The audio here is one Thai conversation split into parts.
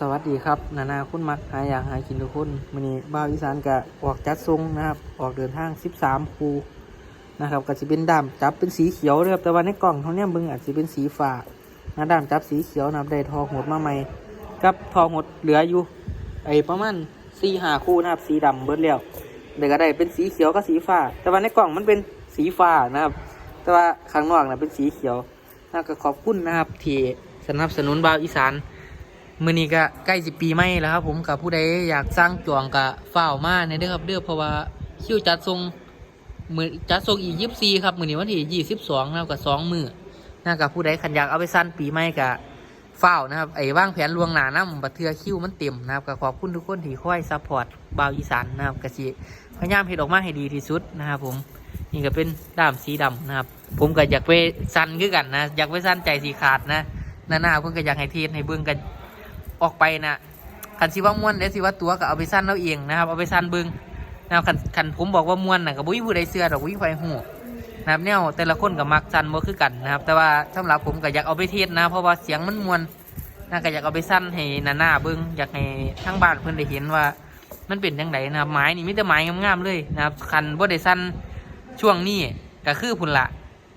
สวัสดีครับ นานาคุณมักหาอยากหากินทุกคนวันนี้บ้าวอีสานกะออกจัดทรงนะครับ ออกเดินทาง 13 คูนะครับก็จะเป็นดำจับเป็นสีเขียวนะครับแต่ว่าในกล่องเขาเนี่ยมึงอาจจะเป็นสีฟ้านะดำจับสีเขียวนะครับได้ทอหดมาใหม่กับทอหดเหลืออยู่ไอ้ประมาณสี่หาคู่นะครับสีดำเบิดแล้วเดี๋ยวก็ได้เป็นสีเขียวกับสีฟ้า แต่ว่าในกล่องมันเป็นสีฟ้านะครับ แต่ว่าข้างนอกนะเป็นสีเขียวนะก็ขอบคุณนะครับที่สนับสนุนบ้าวอีสาน มื่อนี้ก็ใกล้สิปีใหม่แล้วครับ ผมกับผู้ใดอยากสร้างจวงกับฝ้าวมาในเด้อครับเด้อเพราะว่าคิวจัดทรงมือจัดทรงอียี่สี่ครับมือนี้วันที่ยี่สิบสองนะครับกับสองมือนะกับผู้ใดขันอยากเอาไปสั้นปีใหม่กับฝ้าวนะครับไอ้ว่างแผนลวงหนาน้ำบัดเทือคิวมันเต็มนะครับก็ขอบคุณทุกคนที่คอยซัพพอร์ตบาวอีสานนะครับกะสิพยายามเฮ็ดออกมาให้ดีที่สุดนะครับผมนี่ก็เป็นด้ามสีดำนะครับ ผมก็อยากไปสั้นคือกันนะอยากไปสั้นใจสีขาดนะหน้าๆเพิ่นก็อยากให้เทียนให้เบิ่งกัน ออกไปนะคันสิว่าม้วนและสิว่าตัวก็เอาไปสั้นเอาเองนะครับเอาไปสั้นเบึงนะครับคันคันผมบอกว่าม้วนนะกับบุ้ยผู้ใดเสื้อดอกบุ้ยไฟหูนะครับแนวแต่ละคนกับมักสั้นบ่คือกันนะครับ แต่ว่าสำหรับผมก็อยากเอาไปเทศนะ เพราะว่าเสียงมันมวนนะก็อยากเอาไปสั้นให้หน้าหน้าเบิ้งอยากให้ทั้งบ้านเพิ่อนได้เห็นว่ามันเป็นยังไงนะครับไม้นี่มีแต่ไม้งามๆเลยนะครับคันบ่ได้สั้นช่วงนี้ก็คือพุ่นละ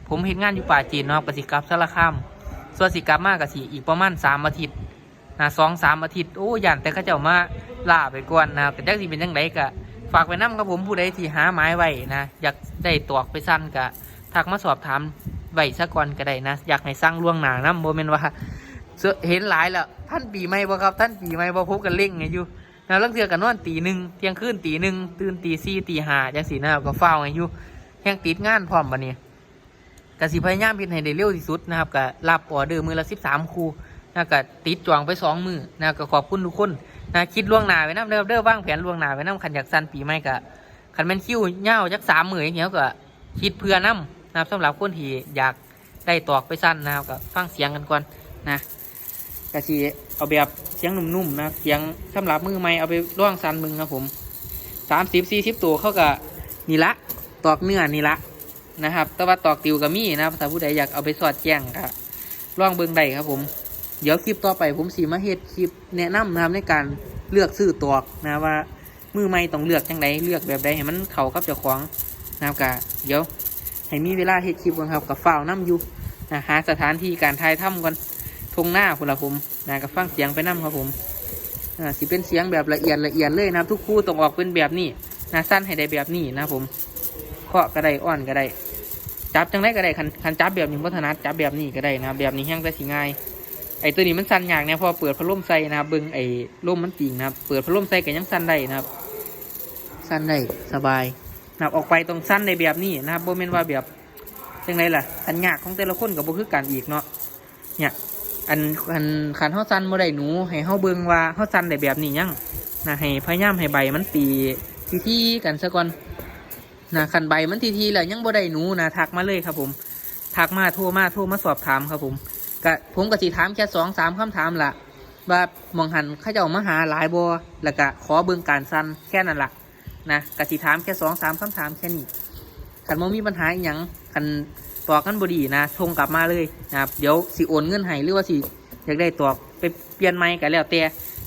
ผมเห็นงานอยู่ป่าจีนเนาะกสิกลับสารคามส่วนสิกลับมากกสิอีกประมาณสามอาทิตย์ นะสองสามอาทิตย์โอ้ยันแต่เขาเจ้ามาล่าไปก่อนนะครับแต่จักสิเป็นยังไงกะฝากไปน้ำกับผมผู้ใดที่หาไม้ไว้นะอยากได้ตวกไปสั้นกะทักมาสอบถามไว้สักก่อนก็ได้นะ อยากให้สร้างล่วงหนาน้ำโมเมนว่าเสื้อเห็นหลายแล้วท่านปีใหม่บ่ครับ ท่านปีใหม่บ่พบกันเล่งไงอยู่นะเรื่องเทือกันนอนตีหนึ่งเที่ยงคืนตีหนึ่งตื่นตีสี่ตีห้าจังสีนะครับก็เฝ้าไงอยู่แห่งติดงานพร้อมบันนี้กสิพยายามเพ็นให้ได้เร็วที่สุดนะครับก็รับออเดอร์มือละสิบสามคู นะก็ติดจองไปสองมือนะก็ขอบคุณทุกคนนะคิดล่วงหน้าไว้น้ำเด้อเด้อว่างแผนล่วงหน้าไว้น้ำขันอยากสั้นปีใหม่ก็ขันแมันคิ้วเง่าจักสามมืออย่างเงี้ยก็คิดเพื่อน้ำนะครับสำหรับคนที่อยากได้ตอกไปสั้นนะครับก็ฟังเสียงกันก่อนนะกะชีเอาแบบเสียงนุ่มๆนะเสียงสำหรับมือใหม่เอาไปล่วงสั้นมึงครับผมสามสิบสี่สิบตัวเขาก็นี่ละตอกเนื้อนี่ละนะครับ แต่ว่าตอกติวก็มีนะครับถ้าผู้ใดอยากเอาไปสอดแจ้งก็ล่องเบิ่งได้ครับผม เดี๋ยวคลิปต่อไปผมสีมาเฮ็ดคลิปแนะนำนะครับในการเลือกซื้อตอกนะว่ามือใหม่ต้องเลือกจังไดเลือกแบบใดให้มันเข้ากับเจ้าของนะครับกะเดี๋ยวให้มีเวลาเฮ็ดคลิปกันครับกับฝ้าวน้ำอยู่นะหาสถานที่การถ่ายทำก่อนทงหน้าคุณละผมนะกับฟังเสียงไปน้ำครับผมอ่าสิเป็นเสียงแบบละเอียดละเอียดเลยนะทุกคู่ต้องออกเป็นแบบนี้นะสั้นให้ได้แบบนี้นะผมเคาะก็ได้อ้อนก็ได้จับจังไดก็ได้คันคันจับแบบนี้พัฒนาจับแบบนี้ก็ได้นะแบบนี้แห้งแต่สิง่าย ไอตัวนี้มันสั่นอย่างเนี่ยพอเปิดพัดลมใส่นะครับเบิ้งไอ้ลมมันติ่งนะครับ เปิดพัดลมใส่ก็ยังสั่นได้นะครับ สั่นได้สบายนะครับออกไปตรงสั่นในแบบนี้นะครับโบเมนว่าแบบจังไรล่ะอันยากของแต่ละคนกับโบคือกันอีกเนาะเนี่ยอันอันขันเฮาสั่นโมได้หนูให้เฮาเบิ้งว่าเฮาสั่นได้แบบนี้ยังนะให้พยายามให้ใบมันตีทีที่กันซะก่อนนะขันใบมันทีทีแล้วยังโบได้หนูนะทักมาเลยครับผมทักมาโทรมาโทรมาสอบถามครับผม ก็ผมก็สิถามแค่สองสามคำถามละว่ามองหันข้าเจ้ามาหาหลายบอแล้วก็ขอเบิ่งการสั้นแค่นั้นละนะก็สิถามแค่สองสามคำถามแค่นี้ขันมมีปัญหาอหย่างขันตอกกันบดีนะทงกลับมาเลยนะครับเดี๋ยวสิโอนเงินให้หรือว่าสิอยากได้ตอกไปเปลี่ยนไม้กันแล้วแต่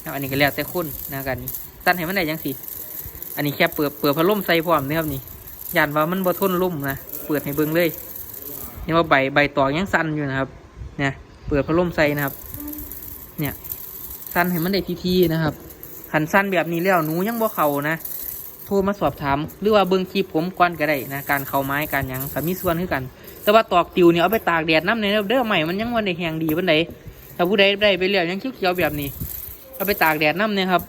นะอันนี้ก็แล้วแต่คนนะกันนี้สั้นให้มันได้ยังสิอันนี้แค่เปิดเปิดพัดลมใส่พร้อมนะครับนี่ยันว่ามันบ่ทนลมนะเปิดให้เบิ่งเลยนี่ว่าใบใบตอกยังสั้นอยู่นะครับ เนี่ยเปิดพัดลมใส่นะครับ เนี่ยสั้นให้มันได้ทีๆนะครับขันสั้นแบบนี้แล้วหนูยังบ่เข่านะโทรมาสอบถาม หรือว่าเบิ้งคลิปผมก่อนก็ได้นะการเข่าไม้การยังก็มีส่วนคือกัน แต่ว่าตอกติวเนี่ยเอาไปตากแดดน้ำในเด้อใหม่มันยังวันได้แหงดีวันใดถ้าผู้ใดได้ไปแล้วยังเขียวๆแบบนี้ เอาไปตากแดดน้ำเนี่ยครับ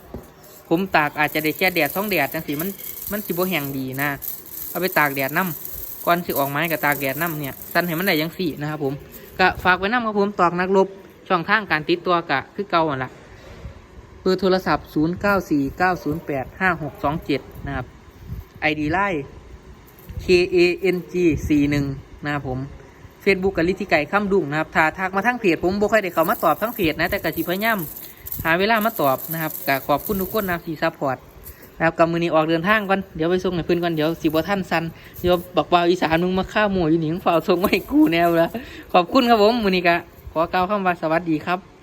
ผมตากอาจจะได้แค่แดดสองแดดจังสิมันมันสิบ่แหงดีนะเอาไปตากแดดน้ำก่อนสิออกไม้กับตากแดดน้ำเนี่ยสั้นให้มันได้ยังสี่นะครับผม ก็ฝากไว้น้ำครับผมตอกนักลบช่องทางการติดตัวกะคือเก่าหั่นละเบอร์โทรศัพท์ 0 9 4 9 0 8 5 6 2 7 นะครับ ID ไลน์ K A N G 4 1นะครับผม Facebook กับลิธิไก่ข้ามดุงนะครับถ้าทักมาทั้งเพจผมบ่ค่อยได้เข้ามาตอบทั้งเพจนะแต่กะสิพยายามหาเวลามาตอบนะครับกขอบคุณทุกคนนะที่ซัพพอร์ต นะครับกับมือนี้ออกเดินทางก่อนเดี๋ยวไปส่งให้เพื่อนก่อนเดี๋ยวสิบท่านสันเดี๋ยวบอกว่าอีสานมึงมาฆ่าหมูอยู่หนิงฝ่าส่งไว้กูแนวละขอบคุณครับผมมือนี้กะขอกล่าวคำว่าสวัสดีครับ